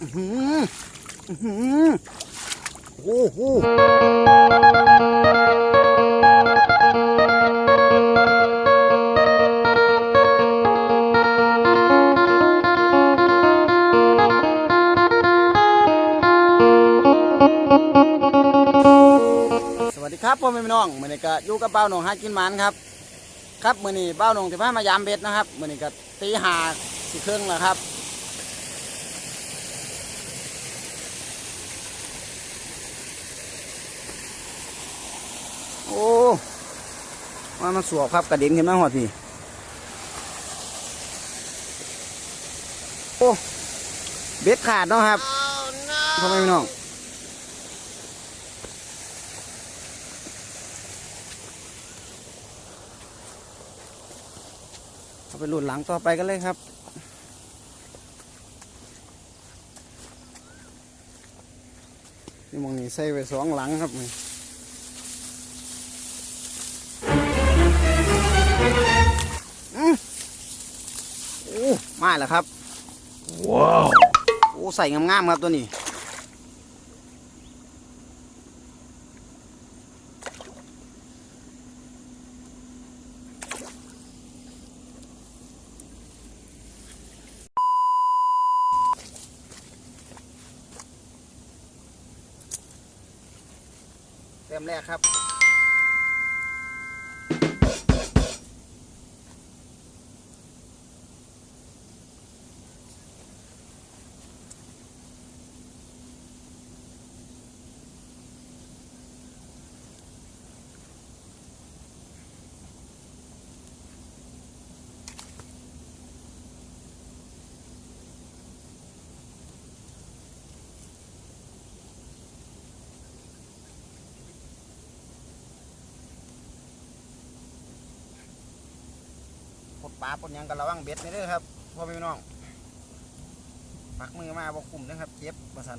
โอ้โหสวัสดีครับพ่อแม่พี่น้องมื่อนี้ก็อยู่กับเบ้าหนองหากินหมันครับ ครับมื่อนี้เบ้าหนองจะพามายามเบ็ดนะครับมื่อนี้ก็ตีหาสิเครื่องแล้วครับ โอ้ว่ามันสวบครับกระเด็นขึ้นมาหัวพี่โอ้เบ็ดขาดเนาะครับพ่อแม่พี่น้องเอาไปหลุดหลังต่อไปกันเลยครับนี่มองนี่ใส่ไปสองหลังครับ มาแล้วครับ ว้าว โอ้ใส่งามๆครับตัวนี้ เต็มแรกครับ ปลาปลดหยังกันระวังเบ็ดนี่เด้อครับพ่อพี่น้องปักมือมาบ่คุ้มนะครับเจ็บประสัน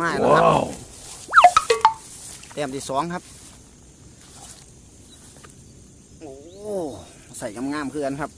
มาแล้ว ต้มที่สองครับ โอ้ ใส่งามๆคือกันครับ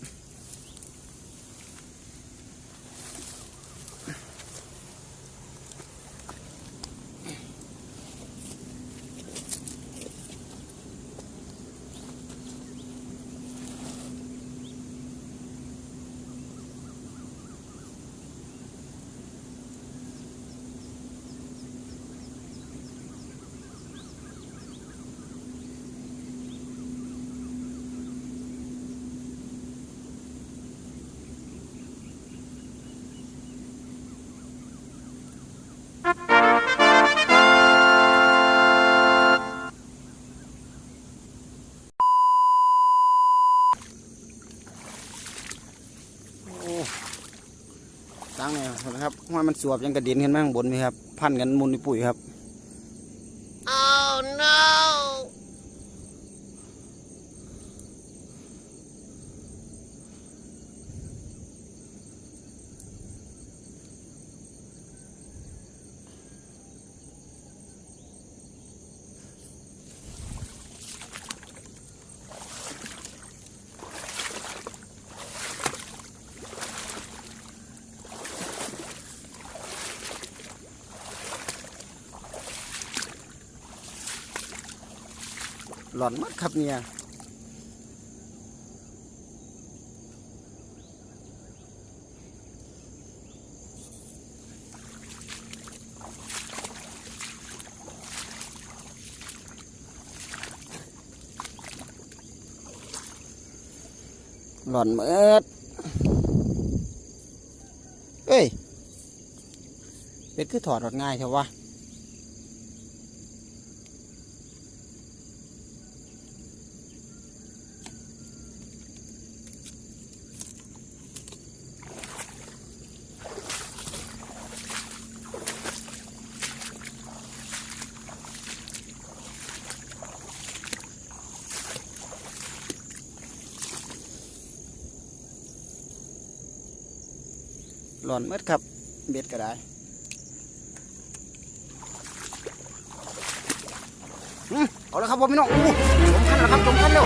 ตั้งเนี่ยนะครับว่ามันสวบยังกระเด็นกันมาข้างบนไหมครับ พันกันมุนในปุ๋ยครับ Oh no! หลอนมากครับเนี่ยหลอนเมิดเอ้ย เป็ดคือถอดรถง่ายใช่วะ หลอนเมดครับ เบ็ดก็ได้อืมเอาละครับพ่อพี่น้องอู้จมคันแล้วครับจมคันแล้ว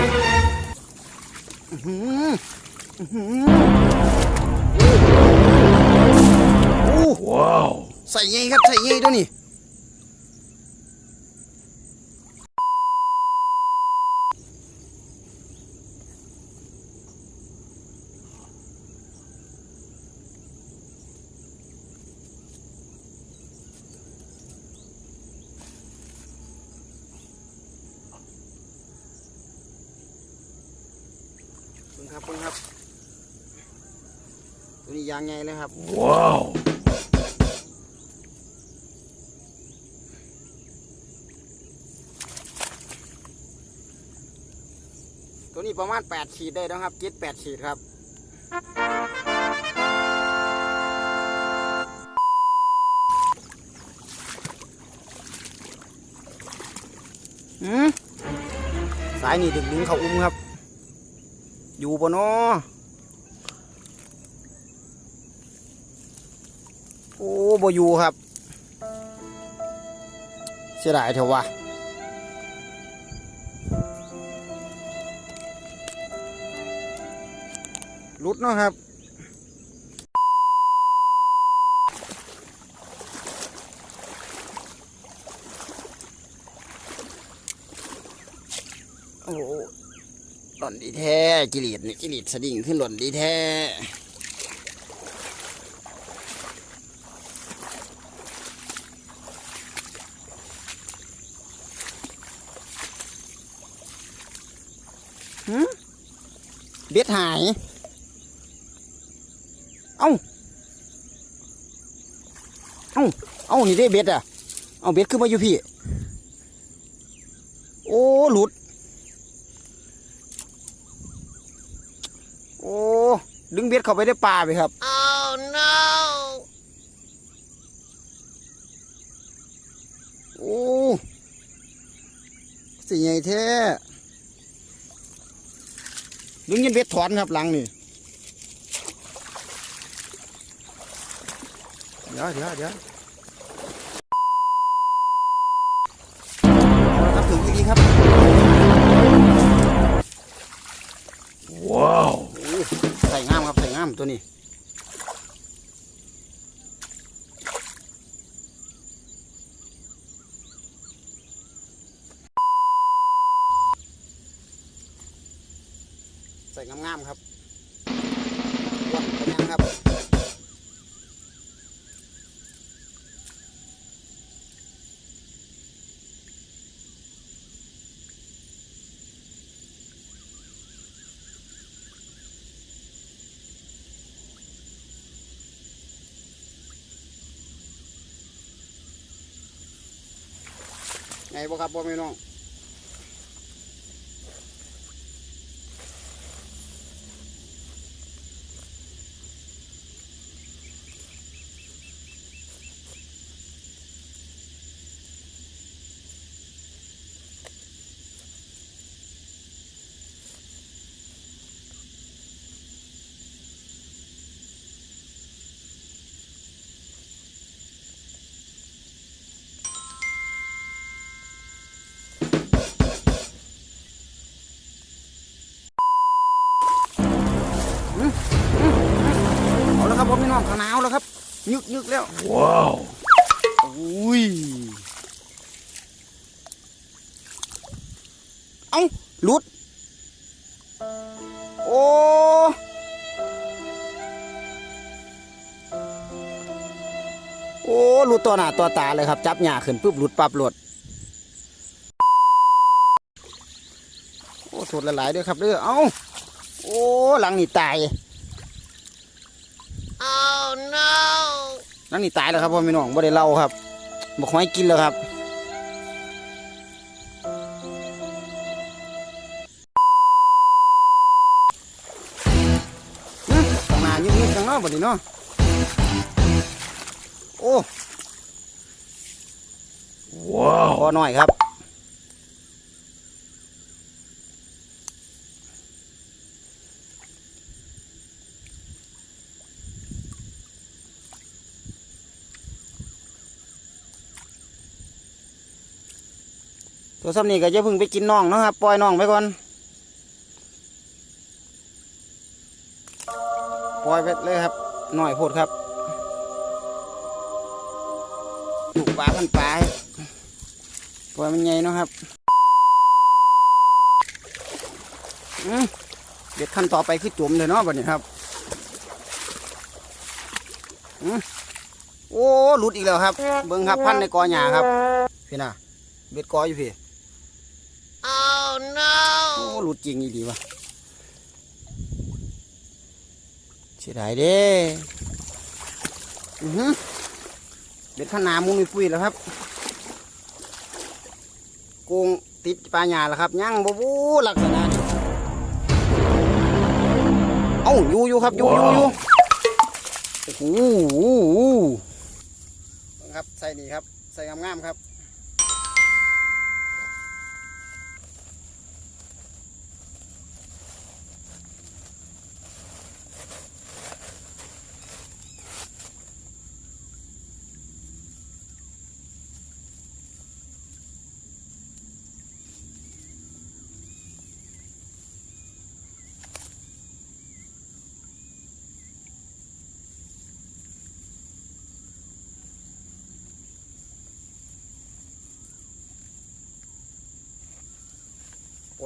อื้อหืออื้อหืออู้ว้าว ใส่ยี่ครับ ใส่ยี่ตัวนี้ เบิ่งครับเบิ่งครับตัวนี้ยางไงเลยครับ ว้าวตัวนี้ประมาณ 8 ขีดได้แล้วครับจิต8ขีดครับหืมสายนี่ดึงดึงเขาอุ้มครับ อยู่บนนอโอ้บอยู่ครับ เสียดายเถอะวะรุดเนาะครับ โอ้โหห ล่นดีแท้กิริดนี่กิริดสดิ่งขึ้นหล่นดีแท้เบ็ดหาย เอ้า เอ้า เอ้า นี่ได้เบ็ดอะ เอาเบ็ดขึ้นมาอยู่พี่ โอ้ หลุด โอ้ ดึงเบ็ดเข้าไปได้ปลาไปครับ Oh no! โอ้สิใหญ่แท้ดึงยันเบ็ดถอนครับหลังนี่เดี๋ยวเดี๋ยวเดี๋ยว บ่ครับพ่อแม่น้อง ยึกยึกแล้ว ว้าวอุ้ยเอ้าหลุด โอ้โอ้หลุดตัวหน้าตัวตาเลยครับ จับหญ้าขึ้นปุ๊บหลุดปั๊บหลุดโอ้สดหลายๆด้วยครับเด้อเอ้าโอ้หลังนี่ตาย Oh no! นั่นนี่ตายแล้วครับพ่อพี่น้องบ่ได้เล่าครับบอกให้กินแล้วครับอื้อข้างหน้ายึกๆข้างนอกบ่ดีเนาะโอ้ว้าวพอหน่อยครับ ตัวซ้ำนี่ก็จะพึ่งไปกินน่องนะครับ ปล่อยน่องไปก่อน ปล่อยไปเลยครับ หน่อยโพดครับลูกปลามันปลาปล่อยมันใหญ่นะครับเด็ดขั้นต่อไปคือจุ่มเลยเนาะบัดนี้ครับอืมโอ้หลุดอีกแล้วครับ เบิ้งครับพันในกอหญ้าครับ พี่น่ะเบ็ดกออยู่พี่ หลุดจริงอีดีวะเสียดายเด้อือหือเบ็ดขนามุนมีปุ้ยแล้วครับโกงติดปลาหยาแล้วครับย่างบูบูลักษณะนี้เอ้าอยู่อยู่ครับอยู่อยู่อยู่โอ้โหครับใส่นี่ครับ ใส่งามๆครับ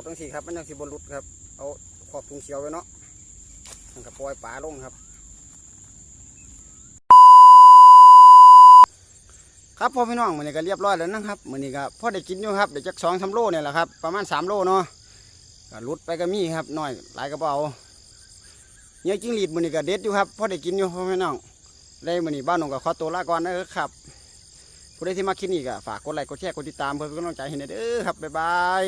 ดทั้งสี่ครับมันยังสิบนรุดครับ เอาขอบถุงเขียวไว้เนาะมันก็ปล่อยปลาลงครับ ครับพ่อพี่น้องมันนี้ก็เรียบร้อยแล้วนะครับมันนี้ก็พอได้กินอยู่ครับเดี๋ยวจักสองสามโลเนี่ยแหละครับประมาณสามโลเนาะก็รุดไปก็มีครับหน้อยหลายกระเป๋าเนื้อจิ้งหรีดมันนี้ก็เด็ดอยู่ครับพ่อได้กินอยู่พ่อพี่น้องได้มันนี้บ้านหนองก็ขอตัวลาก่อนนะครับผู้ใดที่มาคลิปนี้ก็ฝากกดไลค์กดแชร์กดติดตามเพื่อเป็นกำลังใจให้หน่อยเด้อครับบ๊ายบาย